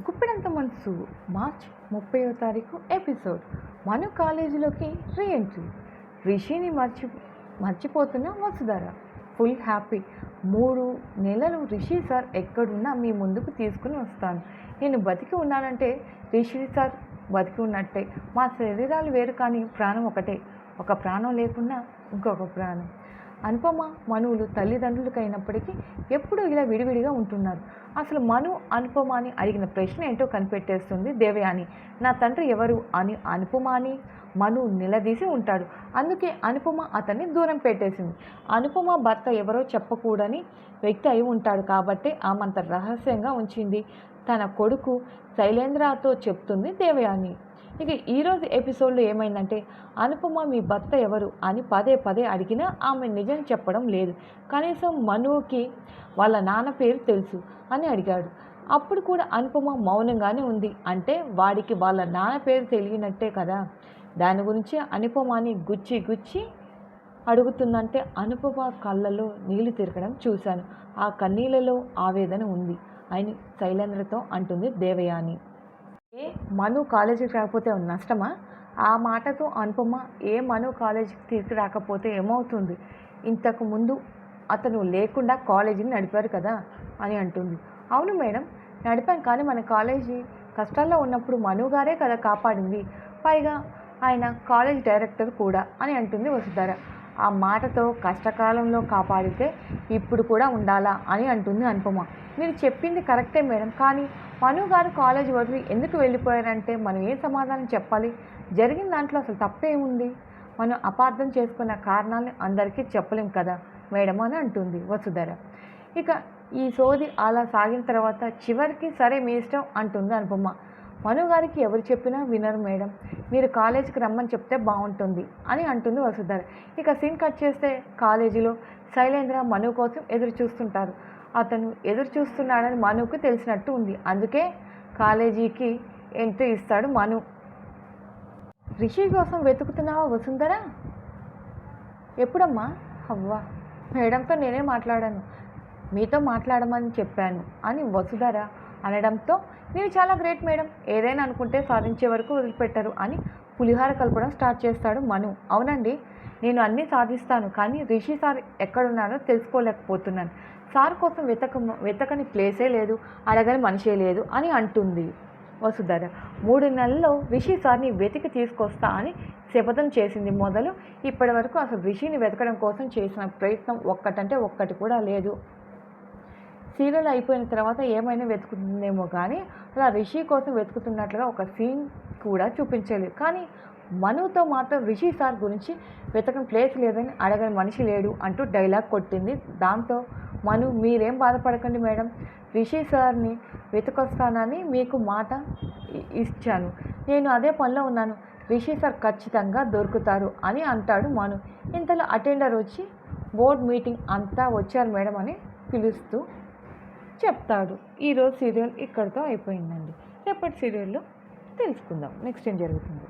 గుప్పిడంత మనసు. మార్చ్ ముప్పైవ తారీఖు ఎపిసోడ్. మను కాలేజీలోకి రీ ఎంట్రీ రిషిని మర్చి మర్చిపోతున్న వసుధార. Full happy. మూడు నెలలు రిషి సార్ ఎక్కడున్నా మీ ముందుకు తీసుకుని వస్తాను. నేను బతికి ఉన్నానంటే రిషి సార్ బతికి ఉన్నట్టే. మా శరీరాలు వేరు కానీ ప్రాణం ఒకటే. ఒక ప్రాణం లేకున్నా ఇంకొక ప్రాణం. అనుపమ మనువులు తల్లిదండ్రులకు అయినప్పటికీ ఎప్పుడూ ఇలా విడివిడిగా ఉంటున్నారు. అసలు మను అనుపమ అని అడిగిన ప్రశ్న ఏంటో కనిపెట్టేస్తుంది దేవయాని. నా తండ్రి ఎవరు అని అనుపమాని? మను నిలదీసి ఉంటాడు. అందుకే అనుపమ అతన్ని దూరం పెట్టేసింది. అనుపమ భర్త ఎవరో చెప్పకూడని వ్యక్తి అయి ఉంటాడు కాబట్టి ఆమంత రహస్యంగా ఉంచింది. తన కొడుకు శైలేంద్రతో చెప్తుంది దేవయాని. ఇక ఈరోజు ఎపిసోడ్లో ఏమైందంటే అనుపమ మీ భర్త ఎవరు అని పదే పదే అడిగినా ఆమె నిజం చెప్పడం లేదు. కనీసం మనువుకి వాళ్ళ నాన్న పేరు తెలుసు అని అడిగాడు. అప్పుడు కూడా అనుపమ మౌనంగానే ఉంది. అంటే వాడికి వాళ్ళ నాన్న పేరు తెలియనట్టే కదా. దాని గురించి అనుపమాని గుచ్చి గుచ్చి అడుగుతుందంటే అనుపమ కళ్ళలో నీళ్ళు తిరగడం చూశాను. ఆ కన్నీళ్ళలో ఆవేదన ఉంది. అని శైలేంద్రతో అంటుంది దేవయాని. ఏ మను కాలేజీకి రాకపోతే నష్టమా? ఆ మాటతో అనుపమ ఏ మను కాలేజీకి తిరిగి రాకపోతే ఏమవుతుంది? ఇంతకు ముందు అతను లేకుండా కాలేజీని నడిపారు కదా అని అంటుంది. అవును మేడం నడిపాం కానీ మన కాలేజీ కష్టాల్లో ఉన్నప్పుడు మనుగారే కదా కాపాడింది. పైగా ఆయన కాలేజ్ డైరెక్టర్ కూడా అని అంటుంది వసుధర. ఆ మాటతో కష్టకాలంలో కాపాడితే ఇప్పుడు కూడా ఉండాలా అని అంటుంది అనుపమ. మీరు చెప్పింది కరెక్టే మేడం కానీ మను గారు కాలేజ్ వదిలి ఎందుకు వెళ్ళిపోయారంటే మనం ఏం సమాధానం చెప్పాలి? జరిగిన దాంట్లో అసలు తప్పేముంది మనం అపార్థం చేసుకున్న కారణాలను అందరికీ చెప్పలేం కదా మేడం అని అంటుంది వసుధర. ఇక ఈ సోది అలా సాగిన తర్వాత చివరికి సరే మీ ఇష్టం అంటుంది అనుపమ. మను గారికి ఎవరు చెప్పినా వినరు మేడం. మీరు కాలేజీకి రమ్మని చెప్తే బాగుంటుంది అని అంటుంది వసుధర. ఇక సీన్ కట్ చేస్తే కాలేజీలో శైలేంద్ర మను కోసం ఎదురు చూస్తుంటారు. అతను ఎదురు చూస్తున్నాడని మనుకు తెలిసినట్టు ఉంది. అందుకే కాలేజీకి ఎంట్రీ ఇస్తాడు మను. రిషి కోసం వెతుకుతున్నావా వసుంధర? ఎప్పుడమ్మా? అవ్వా మేడంతో నేనే మాట్లాడాను. మీతో మాట్లాడమని చెప్పాను అని వసుధర అనడంతో నేను చాలా గ్రేట్ మేడం ఏదైనా అనుకుంటే సాధించే వరకు వదిలిపెట్టరు అని పులిహార కలపడం స్టార్ట్ చేస్తాడు మను. అవునండి నేను అన్నీ సాధిస్తాను కానీ రిషి సార్ ఎక్కడున్నారో తెలుసుకోలేకపోతున్నాను. సార్ కోసం వెతక వెతకని ప్లేసే లేదు అడగని మనిషే లేదు అని అంటుంది వసుధర. మూడు నెలల్లో రిషి సార్ని వెతికి తీసుకొస్తా అని శపథం చేసింది మొదలు. ఇప్పటి వరకు అసలు రిషిని వెతకడం కోసం చేసిన ప్రయత్నం ఒక్కటంటే ఒక్కటి కూడా లేదు. సీరియల్ అయిపోయిన తర్వాత ఏమైనా వెతుకుతుందేమో కానీ అలా రిషి కోసం వెతుకుతున్నట్లుగా ఒక సీన్ కూడా చూపించలేదు. కానీ మనుతో మాత్రం రిషి సార్ గురించి వెతకని ప్లేస్ లేదని అడగని మనిషి లేడు అంటూ డైలాగ్ కొట్టింది. దాంతో మను మీరేం బాధపడకండి మేడం. రిషి సార్ని వెతుకొస్తానని మీకు మాట ఇచ్చాను. నేను అదే పనిలో ఉన్నాను. రిషి సార్ ఖచ్చితంగా దొరుకుతారు అని అంటాడు మను. ఇంతలో అటెండర్ వచ్చి బోర్డ్ మీటింగ్ అంతా వచ్చారు మేడం అని పిలుస్తూ చెప్తాడు. ఈరోజు సీరియల్ ఇక్కడితో అయిపోయిందండి. రేపటి సీరియల్లో తెలుసుకుందాం. నెక్స్ట్ ఏం జరుగుతుంది?